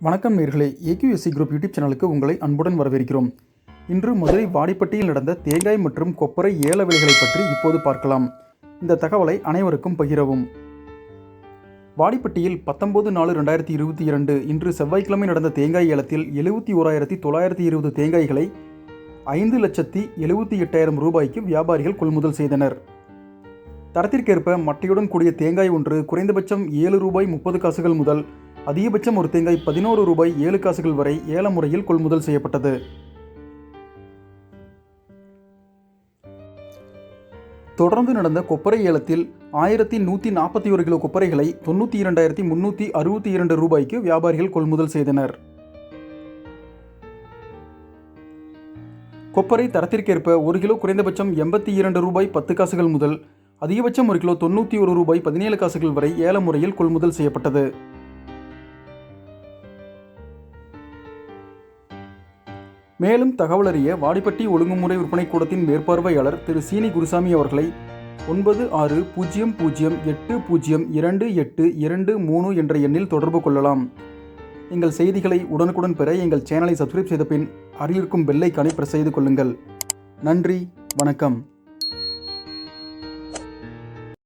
வணக்கம் நேர்களே. AQSC group YouTube சேனலுக்கு உங்களை அன்புடன் வரவேற்கிறோம். இன்று மதுரை வாடிப்பட்டியில் நடந்த தேங்காய் மற்றும் கொப்பரை ஏல விலைகளை பற்றி இப்போது பார்க்கலாம். இந்த தகவலை அனைவருக்கும் பகிரவும். வாடிப்பட்டியில் பத்தொன்பது நாலு ரெண்டாயிரத்தி இருபத்தி இரண்டு இன்று செவ்வாய்க்கிழமை நடந்த தேங்காய் ஏலத்தில் எழுபத்தி ஓராயிரத்தி தொள்ளாயிரத்தி இருபது தேங்காய்களை ஐந்து லட்சத்தி எழுபத்தி எட்டாயிரம் ரூபாய்க்கு வியாபாரிகள் கொள்முதல் செய்தனர். தரத்திற்கேற்ப மட்டையுடன் கூடிய தேங்காய் ஒன்று குறைந்தபட்சம் ஏழு ரூபாய் முப்பது காசுகள் முதல் அதிகபட்சம் ஒரு தேங்காய் பதினோரு ரூபாய் ஏழு காசுகள் வரை ஏல முறையில் கொள்முதல் செய்யப்பட்டது. தொடர்ந்து நடந்த கொப்பரை ஏலத்தில் ஆயிரத்தி நூற்றி நாற்பத்தி ஒரு கிலோ கொப்பரைகளை தொண்ணூற்றி இரண்டாயிரத்தி முன்னூற்றி அறுபத்தி இரண்டு ரூபாய்க்கு வியாபாரிகள் கொள்முதல் செய்தனர். கொப்பரை தரத்திற்கேற்ப ஒரு கிலோ குறைந்தபட்சம் எண்பத்தி இரண்டு ரூபாய் பத்து காசுகள் முதல் அதிகபட்சம் ஒரு கிலோ தொண்ணூற்றி ஒரு ரூபாய் பதினேழு காசுகள் வரை ஏல முறையில் கொள்முதல் செய்யப்பட்டது. மேலும் தகவல் அறிய வாடிப்பட்டி ஒழுங்குமுறை விற்பனை கூடத்தின் மேற்பார்வையாளர் திரு சீனி குருசாமி அவர்களை ஒன்பது ஆறு பூஜ்ஜியம் பூஜ்ஜியம் எட்டு பூஜ்ஜியம் இரண்டு எட்டு இரண்டு மூணு என்ற எண்ணில் தொடர்பு கொள்ளலாம். எங்கள் செய்திகளை உடனுக்குடன் பெற எங்கள் சேனலை சப்ஸ்கிரைப் செய்த பின் அருகிருக்கும் பெல்லைக்கானை பிரஸ் செய்து கொள்ளுங்கள். நன்றி வணக்கம்.